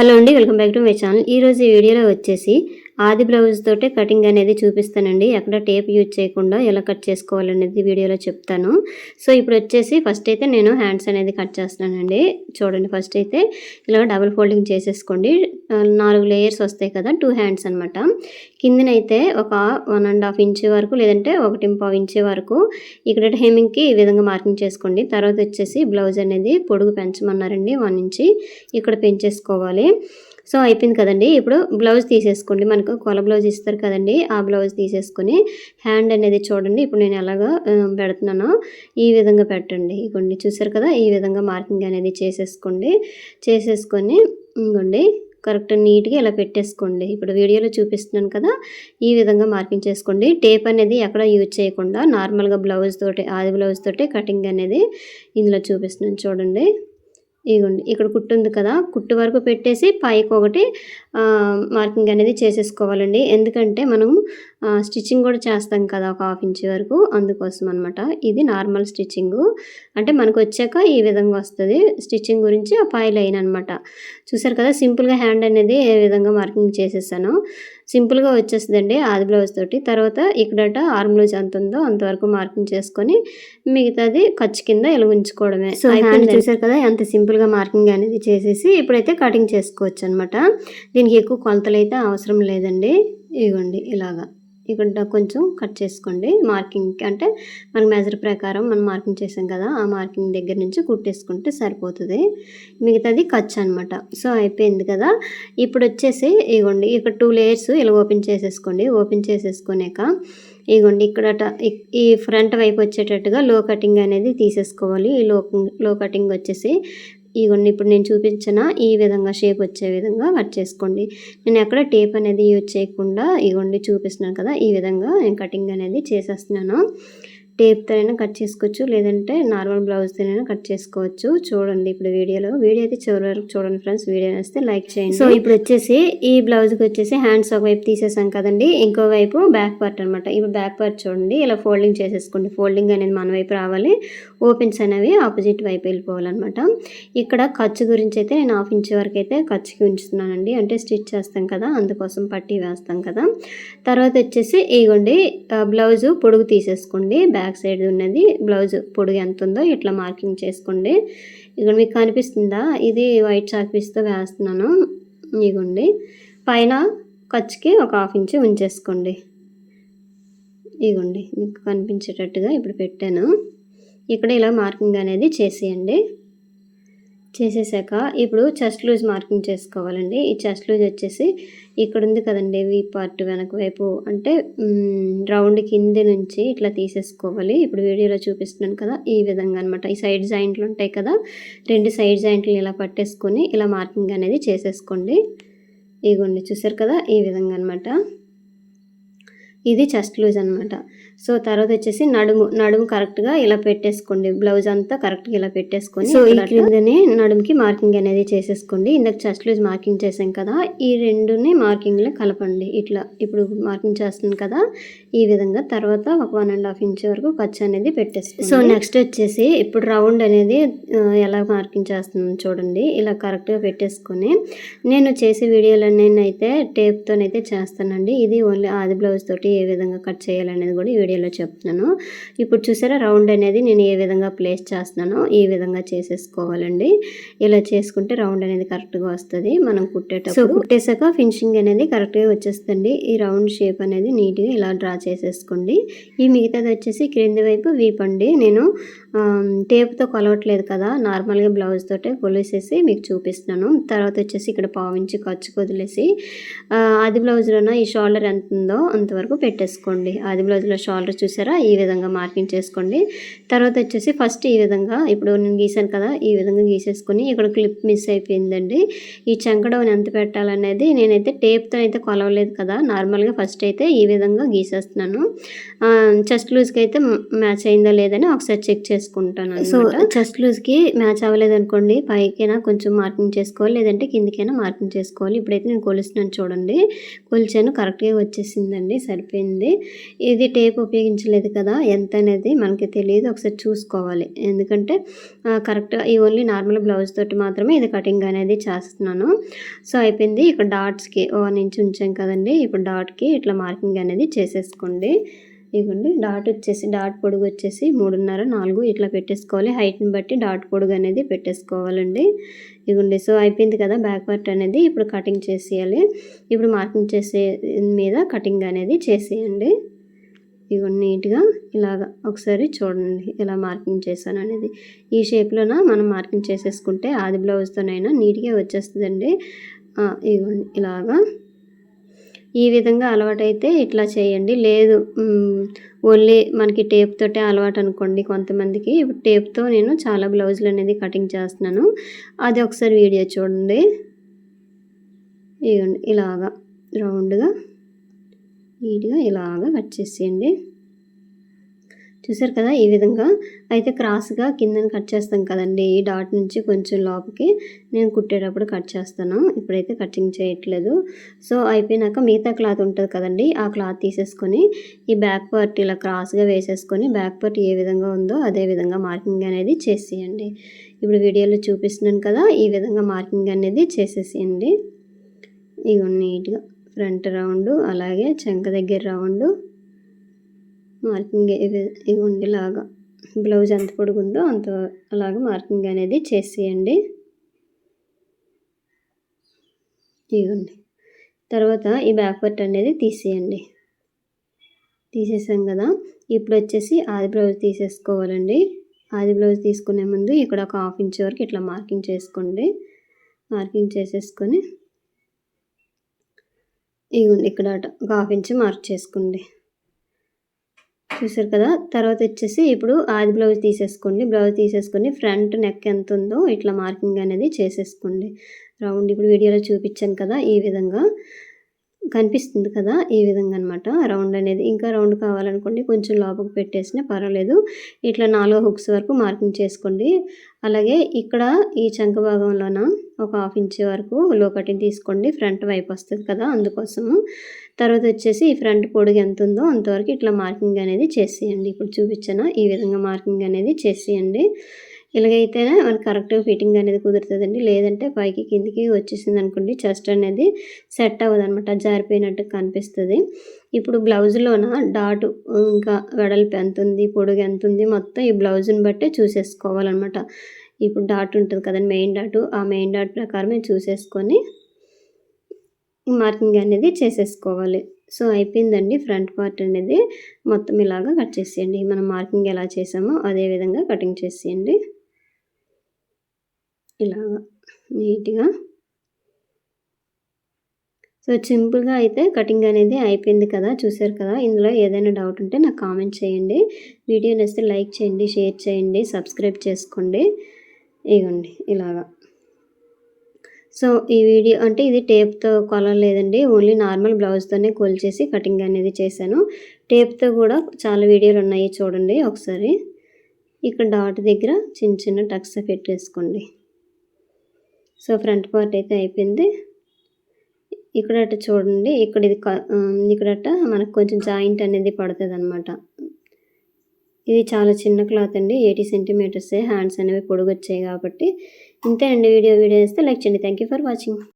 Hello అండి welcome back to my channel. ఈరోజు ఈ వీడియోలో వచ్చేసి ఆది బ్లౌజ్ తోటే కటింగ్ అనేది చూపిస్తానండి. ఎక్కడ టేప్ యూజ్ చేయకుండా ఎలా కట్ చేసుకోవాలనేది వీడియోలో చెప్తాను. సో ఇప్పుడు వచ్చేసి ఫస్ట్ అయితే నేను హ్యాండ్స్ అనేది కట్ చేస్తున్నానండి. చూడండి ఫస్ట్ అయితే ఇలా డబుల్ ఫోల్డింగ్ చేసేసుకోండి. నాలుగు లేయర్స్ వస్తాయి కదా టూ హ్యాండ్స్ అనమాట కిందనైతే ఒక వన్ అండ్ హాఫ్ ఇంచ్ వరకు లేదంటే ఒకటి పావు ఇంచ్ వరకు ఇక్కడ హెమింగ్కి ఈ విధంగా మార్కింగ్ చేసుకోండి. తర్వాత వచ్చేసి బ్లౌజ్ అనేది పొడుగు పెంచమన్నారండి వన్ ఇంచి. ఇక్కడ పెంచేసుకోవాలి. సో అయిపోయింది కదండి. ఇప్పుడు బ్లౌజ్ తీసేసుకోండి. మనకు కొల బ్లౌజ్ ఇస్తారు కదండి. ఆ బ్లౌజ్ తీసేసుకొని హ్యాండ్ అనేది చూడండి. ఇప్పుడు నేను ఎలాగా పెడుతున్నానో ఈ విధంగా పెట్టండి. ఇగోండి చూసారు కదా? ఈ విధంగా మార్కింగ్ అనేది చేసేసుకోండి. చేసేసుకొని ఇంకోండి కరెక్ట్ నీట్గా ఇలా పెట్టేసుకోండి. ఇప్పుడు వీడియోలో చూపిస్తున్నాను కదా? ఈ విధంగా మార్కింగ్ చేసుకోండి. టేప్ అనేది ఎక్కడ యూజ్ చేయకుండా నార్మల్గా బ్లౌజ్ తోటి ఆది బ్లౌజ్ తోటి కటింగ్ అనేది ఇందులో చూపిస్తున్నాను. చూడండి. ఇగోండి ఇక్కడ కుట్టు ఉంది కదా కుట్టు వరకు పెట్టేసి పైకి ఒకటి మార్కింగ్ అనేది చేసేసుకోవాలండి. ఎందుకంటే మనం స్టిచ్చింగ్ కూడా చేస్తాం కదా ఒక హాఫ్ ఇంచ్ వరకు అందుకోసం అనమాట ఇది నార్మల్ స్టిచ్చింగ్. అంటే మనకు వచ్చాక ఈ విధంగా వస్తుంది స్టిచ్చింగ్ గురించి ఆ పై లైన్ అనమాట చూసారు కదా సింపుల్గా హ్యాండ్ అనేది ఏ విధంగా మార్కింగ్ చేసేసాను. సింపుల్గా వచ్చేస్తుందండి ఆది బ్లౌజ్ తోటి. తర్వాత ఇక్కడట ఆర్మ్ బ్లౌజ్ ఎంత ఉందో అంతవరకు మార్కింగ్ చేసుకొని మిగతాది ఖర్చు కింద ఇలా ఉంచుకోవడమే. సో హ్యాండ్ చూసారు కదా ఎంత సింపుల్గా మార్కింగ్ అనేది చేసేసి ఇప్పుడైతే కటింగ్ చేసుకోవచ్చు అనమాట దీనికి ఎక్కువ కొలతలు అయితే అవసరం లేదండి. ఇవ్వండి ఇలాగా. ఇక్కడ కొంచెం కట్ చేసుకోండి. మార్కింగ్ అంటే మన మెజర్ ప్రకారం మనం మార్కింగ్ చేసాం కదా ఆ మార్కింగ్ దగ్గర నుంచి కుట్టేసుకుంటే సరిపోతుంది. మిగతాది ఖర్చు అనమాట సో అయిపోయింది కదా. ఇప్పుడు వచ్చేసి ఇగోండి ఇక్కడ టూ లేయర్స్ ఇలా ఓపెన్ చేసేసుకోండి. ఓపెన్ చేసేసుకునేక ఇగోండి ఇక్కడ ఈ ఫ్రంట్ వైపు వచ్చేటట్టుగా లో కటింగ్ అనేది తీసేసుకోవాలి. ఈ లో లో కటింగ్ వచ్చేసి ఇవన్నీ ఇప్పుడు నేను చూపించిన? ఈ విధంగా షేప్ వచ్చే విధంగా కట్ చేసుకోండి. నేను ఎక్కడ టేప్ అనేది యూజ్ చేయకుండా ఇగోండి చూపిస్తున్నాను కదా ఈ విధంగా నేను కటింగ్ అనేది చేసేస్తున్నాను. టేప్తోనైనా కట్ చేసుకోవచ్చు లేదంటే నార్మల్ బ్లౌజ్తోనైనా కట్ చేసుకోవచ్చు. చూడండి ఇప్పుడు వీడియోలో. వీడియో అయితే చివరి వరకు చూడండి ఫ్రెండ్స్. వీడియో వస్తే లైక్ చేయండి. సో ఇప్పుడు వచ్చేసి ఈ బ్లౌజ్కి వచ్చేసి హ్యాండ్స్ ఒక వైపు తీసేసాం కదండి ఇంకో వైపు బ్యాక్ పార్ట్ అనమాట ఇప్పుడు బ్యాక్ పార్ట్ చూడండి ఇలా ఫోల్డింగ్ చేసేసుకోండి. ఫోల్డింగ్ అనేది మన వైపు రావాలి. ఓపెన్స్ అనేవి ఆపోజిట్ వైపు వెళ్ళిపోవాలన్నమాట. ఇక్కడ ఖర్చు గురించి అయితే నేను హాఫ్ ఇంచ్ వరకు అయితే ఖర్చుకి ఉంచుతున్నానండి. అంటే స్టిచ్ చేస్తాం కదా అందుకోసం పట్టీ వేస్తాం కదా. తర్వాత వచ్చేసి ఇగోండి బ్లౌజ్ పొడుగు తీసేసుకోండి. బ్యాక్ బ్యాక్ సైడ్ ఉన్నది. బ్లౌజ్ పొడుగు ఎంత ఉందో ఇట్లా మార్కింగ్ చేసుకోండి. ఇక్కడ మీకు కనిపిస్తుందా? ఇది వైట్ చాక్ పీస్తో వేస్తున్నాను. ఇగోండి. పైన ఖర్చుకి ఒక హాఫ్ ఇంచ్ ఉంచేసుకోండి. ఇగోండి. మీకు కనిపించేటట్టుగా ఇప్పుడు పెట్టాను. ఇక్కడ ఇలా మార్కింగ్ అనేది చేసేయండి. చేసేసాక ఇప్పుడు చెస్ట్ లూజ్ మార్కింగ్ చేసుకోవాలండి. ఈ చెస్ట్ లూజ్ వచ్చేసి ఇక్కడ ఉంది కదండి వీ పార్ట్ వెనక వైపు. అంటే రౌండ్ కింద నుంచి ఇట్లా తీసేసుకోవాలి. ఇప్పుడు వీడియోలో చూపిస్తున్నాను కదా ఈ విధంగా అనమాట ఈ సైడ్ జాయింట్లు ఉంటాయి కదా రెండు సైడ్ జాయింట్లు ఇలా పట్టేసుకొని ఇలా మార్కింగ్ అనేది చేసేసుకోండి. ఇగోండి చూసారు కదా ఈ విధంగా అనమాట ఇది చెస్ట్ లూజ్ అనమాట సో తర్వాత వచ్చేసి నడుము నడుము కరెక్ట్గా ఇలా పెట్టేసుకోండి. బ్లౌజ్ అంతా కరెక్ట్గా ఇలా పెట్టేసుకొని సో ఈ క్రిందని నడుముకి మార్కింగ్ అనేది చేసేసుకోండి. ఇందాక చెస్ట్ లూజ్ మార్కింగ్ చేసాం కదా ఈ రెండుని మార్కింగ్లో కలపండి. ఇట్లా ఇప్పుడు మార్కింగ్ చేస్తుంది కదా ఈ విధంగా తర్వాత ఒక వన్ అండ్ హాఫ్ ఇంచ్ వరకు ఖర్చు అనేది పెట్టేసుకోండి. సో నెక్స్ట్ వచ్చేసి ఇప్పుడు రౌండ్ అనేది ఎలా మార్కింగ్ చేస్తున్నాను చూడండి. ఇలా కరెక్ట్గా పెట్టేసుకొని నేను చేసే వీడియోలన్నీ అయితే టేప్తోనైతే చేస్తానండి. ఇది ఓన్లీ ఆది బ్లౌజ్ తోటి ఏ విధంగా కట్ చేయాలనేది కూడా ఈ వీడియోలో చెప్తున్నాను. ఇప్పుడు చూసారా రౌండ్ అనేది నేను ఏ విధంగా ప్లేస్ చేస్తున్నానో ఈ విధంగా చేసేసుకోవాలండి. ఇలా చేసుకుంటే రౌండ్ అనేది కరెక్ట్గా వస్తుంది. మనం కుట్టేటప్పుడు సో కుట్టేశాక ఫినిషింగ్ అనేది కరెక్ట్గా వచ్చేస్తుంది ఈ రౌండ్ షేప్ అనేది నీట్గా ఇలా డ్రా చేసేసుకోండి. ఈ మిగతాది వచ్చేసి క్రింది వైపు వీపండి. నేను టేప్తో కొలవట్లేదు కదా నార్మల్గా బ్లౌజ్ తోటే కొలిసేసి మీకు చూపిస్తున్నాను. తర్వాత వచ్చేసి ఇక్కడ పావించి ఖర్చు వదిలేసి అది ఆది బ్లౌజ్లోన ఈ షోల్డర్ ఎంత ఉందో అంతవరకు పెట్టేసుకోండి. ఆది బ్లౌజ్లో షోల్డర్ చూసారా? ఈ విధంగా మార్కింగ్ చేసుకోండి. తర్వాత వచ్చేసి ఫస్ట్ ఈ విధంగా ఇప్పుడు నేను గీసాను కదా ఈ విధంగా గీసేసుకొని ఇక్కడ క్లిప్ మిస్ అయిపోయిందండి. ఈ చంకడౌన్ ఎంత పెట్టాలనేది నేనైతే టేప్తో అయితే కొలవలేదు కదా నార్మల్గా ఫస్ట్ అయితే ఈ విధంగా గీసేస్తున్నాను. చెస్ట్ లూజ్కి అయితే మ్యాచ్ అయిందా లేదని ఒకసారి చెక్ చేసుకుంటాను సో చెస్ట్ లూజ్కి మ్యాచ్ అవ్వలేదు అనుకోండి పైకైనా కొంచెం మార్కింగ్ చేసుకోవాలి లేదంటే కిందికైనా మార్కింగ్ చేసుకోవాలి. ఇప్పుడైతే నేను కొలుస్తున్నాను చూడండి. కొలిచాను కరెక్ట్గా వచ్చేసిందండి సరిపోయింది. ఇది టేప్ ఉపయోగించలేదు కదా ఎంత అనేది మనకి తెలియదు. ఒకసారి చూసుకోవాలి. ఎందుకంటే కరెక్ట్గా ఈ ఓన్లీ నార్మల్ బ్లౌజ్ తోటి మాత్రమే ఇది కటింగ్ అనేది చేస్తున్నాను. సో అయిపోయింది. ఇక్కడ డాట్స్కి వన్ ఇంచ్ ఉంచాం కదండి. ఇప్పుడు డాట్కి ఇట్లా మార్కింగ్ అనేది చేసేసుకోండి. ఇదిగోండి డాట్ వచ్చేసి డాట్ పొడుగు వచ్చేసి మూడున్నర నాలుగు ఇట్లా పెట్టేసుకోవాలి. హైట్ని బట్టి డాట్ పొడుగు అనేది పెట్టేసుకోవాలండి. ఇదిగోండి సో అయిపోయింది కదా బ్యాక్ పార్ట్ అనేది. ఇప్పుడు కటింగ్ చేసేయాలి. ఇప్పుడు మార్కింగ్ చేసే మీద కటింగ్ అనేది చేసేయండి. ఇదిగోండి నీట్గా ఇలాగ ఒకసారి చూడండి ఇలా మార్కింగ్ చేశాను అనేది. ఈ షేప్లోన మనం మార్కింగ్ చేసేసుకుంటే ఆది బ్లౌజ్తోనైనా నీట్గా వచ్చేస్తుందండి. ఇదిగోండి ఇలాగా ఈ విధంగా అలవాటైతే ఇట్లా చేయండి. లేదు ఓన్లీ మనకి టేప్ తోటే అలవాటు అనుకోండి కొంతమందికి. టేప్తో నేను చాలా బ్లౌజులు అనేది కటింగ్ చేస్తున్నాను. అది ఒకసారి వీడియో చూడండి. ఇవ్వండి ఇలాగా రౌండ్గా నీట్గా ఇలాగా కట్ చేసేయండి. చూసారు కదా ఈ విధంగా? అయితే క్రాస్గా కిందన కట్ చేస్తాం కదండి ఈ డాట్ నుంచి కొంచెం లోపలికి నేను కుట్టేటప్పుడు కట్ చేస్తాను. ఇప్పుడైతే కటింగ్ చేయట్లేదు. సో అయిపోయినాక మిగతా క్లాత్ ఉంటుంది కదండి ఆ క్లాత్ తీసేసుకొని ఈ బ్యాక్ పార్ట్ ఇలా క్రాస్గా వేసేసుకొని బ్యాక్ పార్ట్ ఏ విధంగా ఉందో అదే విధంగా మార్కింగ్ అనేది చేసేయండి. ఇప్పుడు వీడియోలో చూపిస్తున్నాను కదా ఈ విధంగా మార్కింగ్ అనేది చేసేసేయండి. ఇగో నీట్గా ఫ్రంట్ రౌండ్ అలాగే చెంక దగ్గర రౌండ్ మార్కింగ్ ఇవి ఉండేలాగా. బ్లౌజ్ ఎంత పొడుగుందో అంత అలాగా మార్కింగ్ అనేది చేసేయండి. ఇవ్వండి తర్వాత ఈ బ్యాక్ పార్ట్ అనేది తీసేయండి. తీసేసాం కదా. ఇప్పుడు వచ్చేసి ఆది బ్లౌజ్ తీసేసుకోవాలండి. ఆది బ్లౌజ్ తీసుకునే ముందు ఇక్కడ ఒక హాఫ్ ఇంచ్ వరకు ఇట్లా మార్కింగ్ చేసుకోండి. మార్కింగ్ చేసేసుకొని ఇవ్వండి ఇక్కడ ఒక హాఫ్ ఇంచ్ మార్క్ చేసుకోండి. చూసారు కదా? తర్వాత వచ్చేసి ఇప్పుడు ఆది బ్లౌజ్ తీసేసుకోండి. బ్లౌజ్ తీసేసుకొని ఫ్రంట్ నెక్ ఎంత ఉందో ఇట్లా మార్కింగ్ అనేది చేసేసుకోండి. రౌండ్ ఇప్పుడు వీడియోలో చూపించాను కదా ఈ విధంగా. కనిపిస్తుంది కదా ఈ విధంగా అనమాట రౌండ్ అనేది ఇంకా రౌండ్ కావాలనుకోండి కొంచెం లోపలికి పెట్టేసినా పర్వాలేదు. ఇట్లా నాలుగో హుక్స్ వరకు మార్కింగ్ చేసుకోండి. అలాగే ఇక్కడ ఈ చంక భాగంలోన ఒక హాఫ్ ఇంచ్ వరకు లో కటింగ్ తీసుకోండి. ఫ్రంట్ వైపు వస్తుంది కదా అందుకోసము. తర్వాత వచ్చేసి ఈ ఫ్రంట్ పొడుగు ఎంత ఉందో అంతవరకు ఇట్లా మార్కింగ్ అనేది చేసేయండి. ఇప్పుడు చూపించాను ఈ విధంగా మార్కింగ్ అనేది చేసేయండి. ఇలాగైతేనే మనకి కరెక్ట్గా ఫిట్టింగ్ అనేది కుదురుతుందండి. లేదంటే పైకి కిందికి వచ్చేసింది అనుకోండి చెస్ట్ అనేది సెట్ అవ్వదు అనమాట జారిపోయినట్టు కనిపిస్తుంది. ఇప్పుడు బ్లౌజ్లోన డాటు ఇంకా వెడల్పు ఎంత ఉంది పొడుగు ఎంత ఉంది మొత్తం ఈ బ్లౌజ్ని బట్టే చూసేసుకోవాలన్నమాట. ఇప్పుడు డాట్ ఉంటుంది కదండి మెయిన్ డాటు. ఆ మెయిన్ డాట్ ప్రకారమే చూసేసుకొని మార్కింగ్ అనేది చేసేసుకోవాలి. సో అయిపోయిందండి ఫ్రంట్ పార్ట్ అనేది. మొత్తం ఇలాగా కట్ చేసేయండి. మనం మార్కింగ్ ఎలా చేసామో అదే విధంగా కటింగ్ చేసేయండి. ఇలాగా నీట్గా. సో సింపుల్గా అయితే కటింగ్ అనేది అయిపోయింది కదా చూసారు కదా. ఇందులో ఏదైనా డౌట్ ఉంటే నాకు కామెంట్ చేయండి. వీడియో నచ్చితే లైక్ చేయండి షేర్ చేయండి సబ్స్క్రైబ్ చేసుకోండి. ఇగోండి ఇలాగా. సో ఈ వీడియో అంటే ఇది టేప్తో కొలలేదండి ఓన్లీ నార్మల్ బ్లౌజ్తోనే కొలిచేసి కటింగ్ అనేది చేశాను. టేప్తో కూడా చాలా వీడియోలు ఉన్నాయి చూడండి ఒకసారి. ఇక్కడ డాట్ దగ్గర చిన్న చిన్న టక్స్ పెట్టేసుకోండి. సో ఫ్రంట్ పార్ట్ అయితే అయిపోయింది. ఇక్కడట చూడండి. ఇక్కడ ఇది ఇక్కడట మనకు కొంచెం జాయింట్ అనేది పడుతుంది అనమాట ఇది చాలా చిన్న క్లాత్ అండి. ఎయిటీ సెంటీమీటర్సే. హ్యాండ్స్ అనేవి పొడుగు వచ్చాయి కాబట్టి ఇంతే అండి వీడియో వీడియో వేస్తే లైక్ చేయండి. Thank for watching